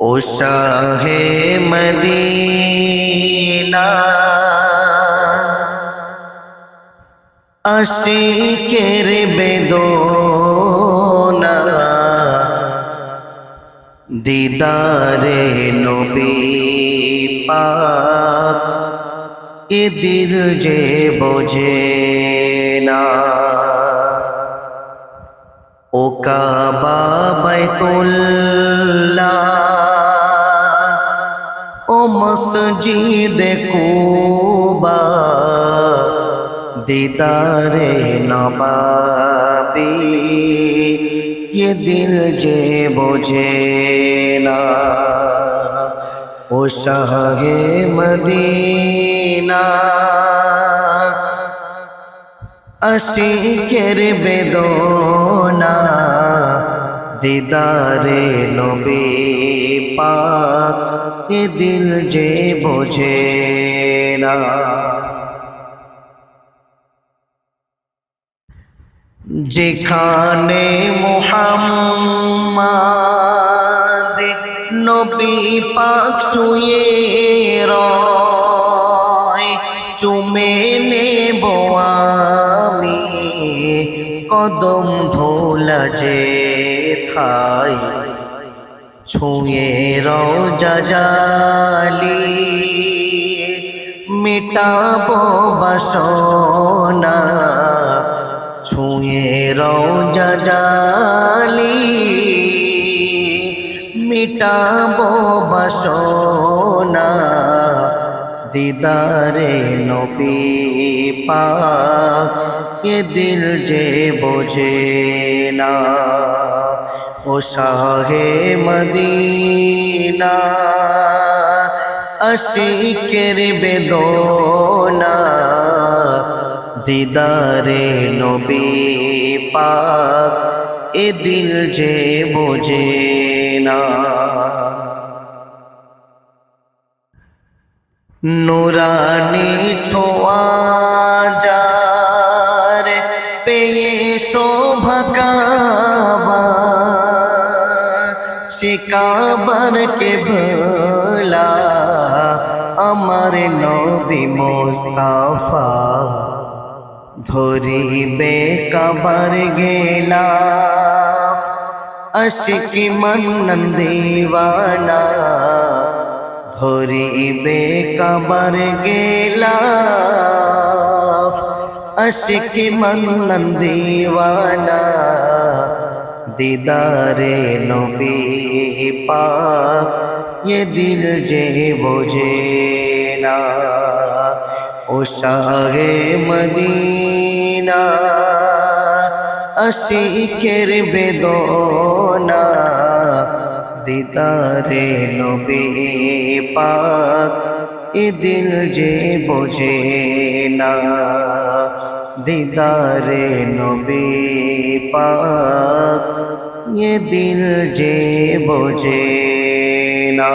ও শাহে Medina. আশিকের বেদনা। দিদারে নবী পাক এ দিল যে বোঝে না। ও কাবা বাইতুল্লাহ মসজিদ কুবা দিদারে নবাবি ये दिल जे বোঝে না ও শাহে মদিনা আশিকের বেদনা দিদারে নবী পাক এ দিল যে বোঝে না। যেখানে মোহাম্মদ নবী পাক শুয়ে রয়, চুমে নেব আমি কদম ধোলা যে থাই। ছুঁয়ে রোজা জালি, মিটাবো বাসনা। ছুঁয়ে রোজা জালি, মিটাবো বাসনা। দিদারে নবী পাক, এ দিল যে বোঝে না। ও শাহে মদিনা, আশিকের বেদনা, দিদারে নবী পাক, এ দিল যে বোঝে না। নুরানি ছোয়া শিকাবার কে ভোলা আমার নবী মোস্তাফা ধরিবে কাবার গেলা আশিকি মন্নন দিওয়ানা ধরিবে কাবার গেলা আশিকি মন্নন দিওয়ানা দিদারে নবী পাক ये दिल जे বোঝে না ও শাহে মদিনা আশিকের বেদনা দিদারে নবী পাক এ দিল যে বোঝে না দিদারে নবী पाक ये दिल जे बोझे ना